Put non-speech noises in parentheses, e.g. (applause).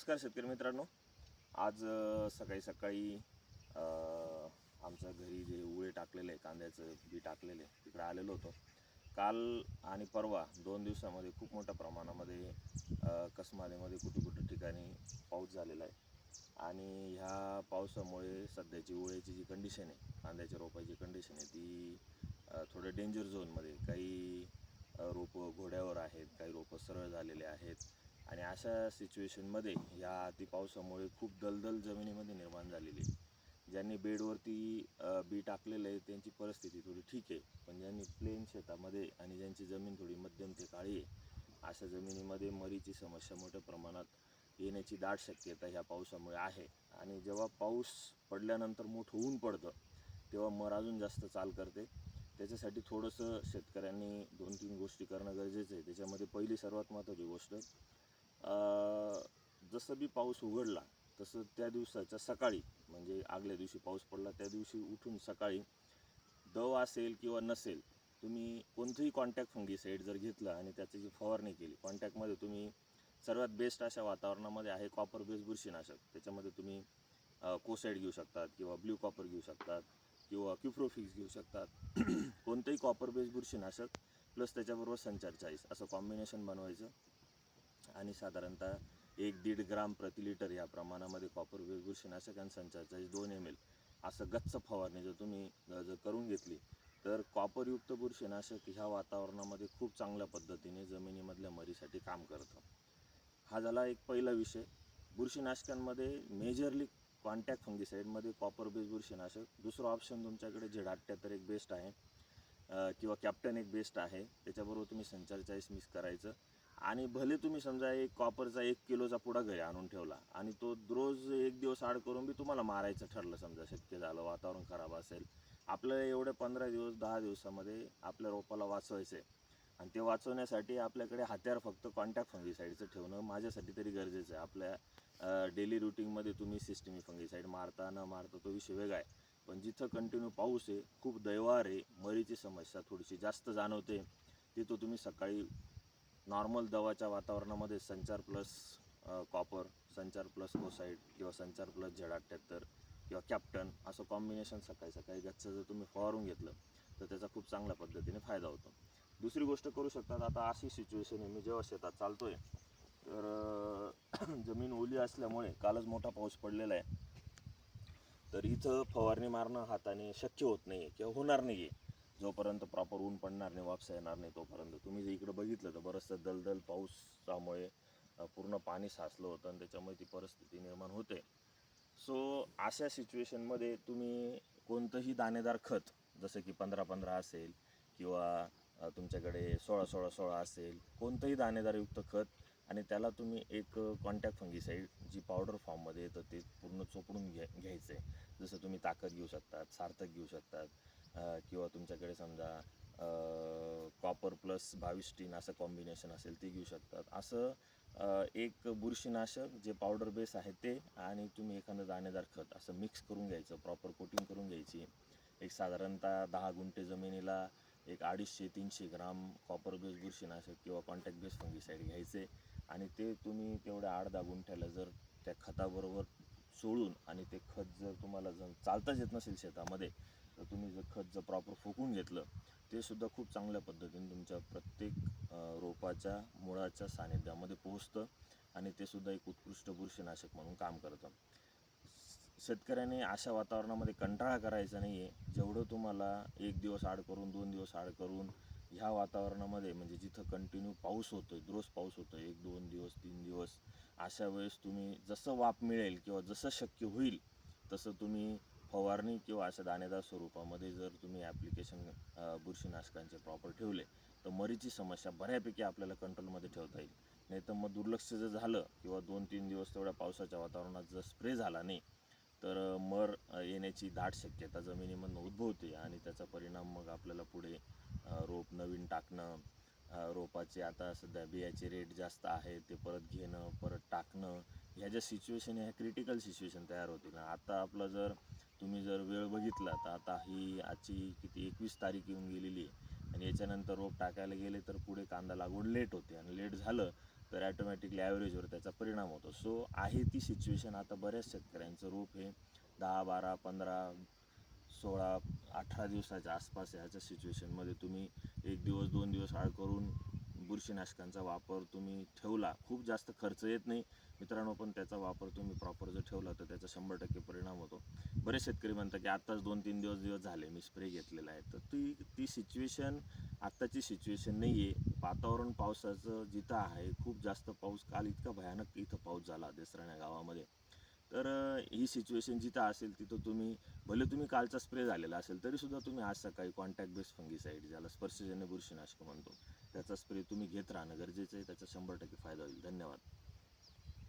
नमस्कार शेतकरी मित्रांनो. आज सकाळी सकाळी आमच्या घरी जे उळे टाकलेले आहे कांद्याचं बी टाकलेले आहे, तिकडे आलेलो होतो. काल आणि परवा दोन दिवसामध्ये खूप मोठ्या प्रमाणामध्ये कसमालेमध्ये कुठे कुठे ठिकाणी पाऊस झालेला आहे. आणि ह्या पावसामुळे सध्याची उळ्याची जी कंडिशन आहे कांद्याच्या रोपाची कंडिशन आहे ती थोडं डेंजर झोनमध्ये काही रोपं घोड्यावर आहेत काही रोपं सरळ झालेले आहेत. आणि अशा सिच्युएशनमध्ये या अति पावसामुळे खूप दलदल जमिनीमध्ये निर्माण झालेली आहे. ज्यांनी बेडवरती बी टाकलेलं आहे त्यांची परिस्थिती थोडी ठीक आहे. पण ज्यांनी प्लेन शेतामध्ये आणि ज्यांची जमीन थोडी मध्यम ते काळी आहे अशा जमिनीमध्ये मरीची समस्या मोठ्या प्रमाणात येण्याची दाट शक्यता ह्या पावसामुळे आहे. आणि जेव्हा पाऊस पडल्यानंतर मोठं ऊन पडतं तेव्हा मर अजून जास्त चाल करते. त्याच्यासाठी थोडंसं शेतकऱ्यांनी दोन तीन गोष्टी करणं गरजेचं आहे. त्याच्यामध्ये पहिली सर्वात महत्त्वाची गोष्ट जसं बी पाऊस उघडला तसं त्या दिवसाच्या सकाळी म्हणजे आगल्या दिवशी पाऊस पडला त्या दिवशी उठून सकाळी दव असेल किंवा नसेल तुम्ही कोणतंही कॉन्टॅक्ट फंगीसाईड जर घेतलं आणि त्याची जी फवारणी केली कॉन्टॅक्टमध्ये तुम्ही सर्वात बेस्ट अशा वातावरणामध्ये आहे कॉपर बेस बुरशीनाशक. त्याच्यामध्ये तुम्ही कोसाईड घेऊ शकतात किंवा ब्ल्यू कॉपर घेऊ शकतात किंवा क्युप्रोफिक्स घेऊ शकतात. (clears throat) कोणतंही कॉपर बेस बुरशीनाशक प्लस त्याच्याबरोबर संचार चाळीस असं कॉम्बिनेशन बनवायचं. आणि साधारणतः एक दीड ग्राम प्रति लिटर या प्रमाणामध्ये कॉपर बेस बुरशीनाशक आणि दोन एम एल असं गच्च फवारणी जर तुम्ही जर करून घेतली तर कॉपरयुक्त बुरशीनाशक ह्या वातावरणामध्ये खूप चांगल्या पद्धतीने जमिनीमधल्या मरीसाठी काम करतं. हा झाला एक पहिला विषय. बुरशीनाशकांमध्ये मेजरली कॉन्टॅक्ट फंगिसाईडमध्ये कॉपर बेस बुरशीनाशक. दुसरं ऑप्शन तुमच्याकडे झेड अठ्ठ्याहत्तर एक बेस्ट आहे किंवा कॅप्टन एक बेस्ट आहे. त्याच्याबरोबर तुम्ही संचार चाळीस मिक्स करायचं. आणि भले तुम्ही समजा एक कॉपरचा एक किलोचा पुडा घरी आणून ठेवला आणि तो रोज एक दिवस आड करून बी तुम्हाला मारायचं ठरलं समजा शक्य झालं वातावरण खराब असेल आपल्याला एवढे पंधरा दिवस दहा दिवसामध्ये आपल्या रोपाला वाचवायचं आहे आणि ते वाचवण्यासाठी आपल्याकडे हत्यार फक्त कॉन्टॅक्ट फंगीसाईडचं ठेवणं माझ्यासाठी तरी गरजेचं आहे. आपल्या डेली रुटीनमध्ये तुम्ही सिस्टमी फंगीसाईड मारता न मारता तो विषय वेगळा आहे. पण जिथं कंटिन्यू पाऊस आहे खूप दैवार आहे मरीची समस्या थोडीशी जास्त जाणवते तिथं तुम्ही सकाळी नॉर्मल दवाच्या वातावरणामध्ये Sanchar plus copper Sanchar plus Kocide किंवा संचार प्लस झेड अठ्ठ्याहत्तर किंवा कॅप्टन असं कॉम्बिनेशन सकाळी सकाळी गच्च जर तुम्ही फवारून घेतलं तर त्याचा खूप चांगल्या पद्धतीने फायदा होतो. दुसरी गोष्ट करू शकतात आता अशी सिच्युएशन आहे मी जेव्हा शेतात चालतो आहे तर (clears throat) जमीन ओली असल्यामुळे कालच मोठा पाऊस पडलेला आहे. तर इथं फवारणी मारणं हाताने शक्य होत नाही आहे किंवा होणार नाही आहे जोपर्यंत प्रॉपर ऊन पडणार नाही वापसा येणार नाही तोपर्यंत. तुम्ही जर इकडं बघितलं तर बरंचसं दलदल पाऊसामुळे पूर्ण पाणी साचलं होतं आणि त्याच्यामुळे ती परिस्थिती निर्माण होते. सो अशा सिच्युएशनमध्ये तुम्ही कोणतंही दाणेदार खत जसं की पंधरा पंधरा असेल किंवा तुमच्याकडे सोळा सोळा सोळा असेल कोणतंही दाणेदारयुक्त खत आणि त्याला तुम्ही एक कॉन्टॅक्ट फंगीसाईड जी पावडर फॉर्ममध्ये येतं ते पूर्ण चोपडून घ्या घ्यायचं आहे जसं तुम्ही ताकद घेऊ शकतात सार्थक घेऊ शकतात किंवा तुमच्याकडे समजा कॉपर प्लस बावीस असं कॉम्बिनेशन असेल ते घेऊ शकतात. असं एक बुरशीनाशक जे पावडर बेस आहे ते आणि तुम्ही एखादं दाणेदार खत असं मिक्स करून घ्यायचं प्रॉपर कोटिंग करून घ्यायची. एक साधारणतः दहा गुंठे जमिनीला एक अडीचशे तीनशे ग्राम कॉपर बेस बुरशीनाशक किंवा कॉन्टॅक्ट बेस फंगीसाईड घ्यायचे आणि ते तुम्ही तेवढ्या आठ दहा गुंठ्याला जर त्या खताबरोबर सोडून आणि ते खत जर तुम्हाला जर चालताच येत नसेल शेतामध्ये तर तुम्ही जर खत जर प्रॉपर फुकून घेतलं ते सुद्धा खूप चांगल्या पद्धतीने तुमच्या प्रत्येक रोपाच्या मुळाच्या सानिध्यामध्ये पोहोचतं आणि ते सुद्धा एक उत्कृष्ट बुरशीनाशक म्हणून काम करतं. शेतकऱ्याने अशा वातावरणामध्ये कंटाळा करायचा नाही आहे जेवढं तुम्हाला एक दिवस आड करून दोन दिवस आड करून ह्या वातावरणामध्ये म्हणजे जिथं कंटिन्यू पाऊस होतो आहे रोज पाऊस होतो आहे एक दोन दिवस तीन दिवस अशा वेळेस तुम्ही जसं वाप मिळेल किंवा जसं शक्य होईल तसं तुम्ही फवारणी किंवा अशा दाणेदार स्वरूपामध्ये जर तुम्ही ॲप्लिकेशन बुरशीनाशकांचे प्रॉपर ठेवले तर मरीची समस्या बऱ्यापैकी आपल्याला कंट्रोलमध्ये ठेवता येईल. नाही तर मग दुर्लक्ष जर झालं किंवा दोन तीन दिवस तेवढ्या पावसाच्या वातावरणात जर स्प्रे झाला नाही तर मर येण्याची दाट शक्यता जमिनीमधनं उद्भवते आणि त्याचा परिणाम मग आपल्याला पुढे रोप नवीन टाकणं रोपाचे आता सध्या बियाचे रेट जास्त आहे ते परत घेणं परत टाकणं ह्या ज्या सिच्युएशन ह्या क्रिटिकल सिच्युएशन तयार होतील. आता आपलं जर तुम्ही जर वेळ बघितला तर आता ही आजची किती एकवीस तारीख येऊन गेलेली आहे. आणि याच्यानंतर रोप टाकायला गेले तर पुढे कांदा लागवड लेट होते. आणि लेट झालं तर ॲटोमॅटिकली ॲव्हरेजवर त्याचा परिणाम होतो. सो आहे ती सिच्युएशन आता बऱ्याच शेतकऱ्यांचं. रोप हे दहा बारा पंधरा सोळा अठरा दिवसाच्या आसपास ह्याच्या सिच्युएशनमध्ये तुम्ही एक दिवस दोन दिवस आड करून बुरशीनाशकांचा वापर तुम्ही ठेवला खूप जास्त खर्च येत नाही. मित्रांनो पण त्याचा वापर तुम्ही प्रॉपर जर ठेवला तर त्याचा शंभर टक्के परिणाम होतो. बरेच शेतकरी म्हणतात की आत्ताच दोन तीन दिवस दिवस झाले मी स्प्रे घेतलेला आहे. तर ती ती सिच्युएशन आत्ताची सिच्युएशन नाही आहे वातावरण पावसाचं जिथं आहे खूप जास्त पाऊस काल इतका भयानक इथं पाऊस झाला देसराण्या गावामध्ये. तर ही सिच्युएशन जिथं असेल तिथं तुम्ही भले तुम्ही कालचा स्प्रे झालेला असेल तरीसुद्धा तुम्ही आज सकाळी कॉन्टॅक्ट बेस्ड फंगीसाईड ज्याला स्पर्शजन्य बुरशीनाशक म्हणतो त्याचा स्प्रे तुम्ही घेत राहणं गरजेचं आहे त्याचा शंभर टक्के फायदा होईल. धन्यवाद.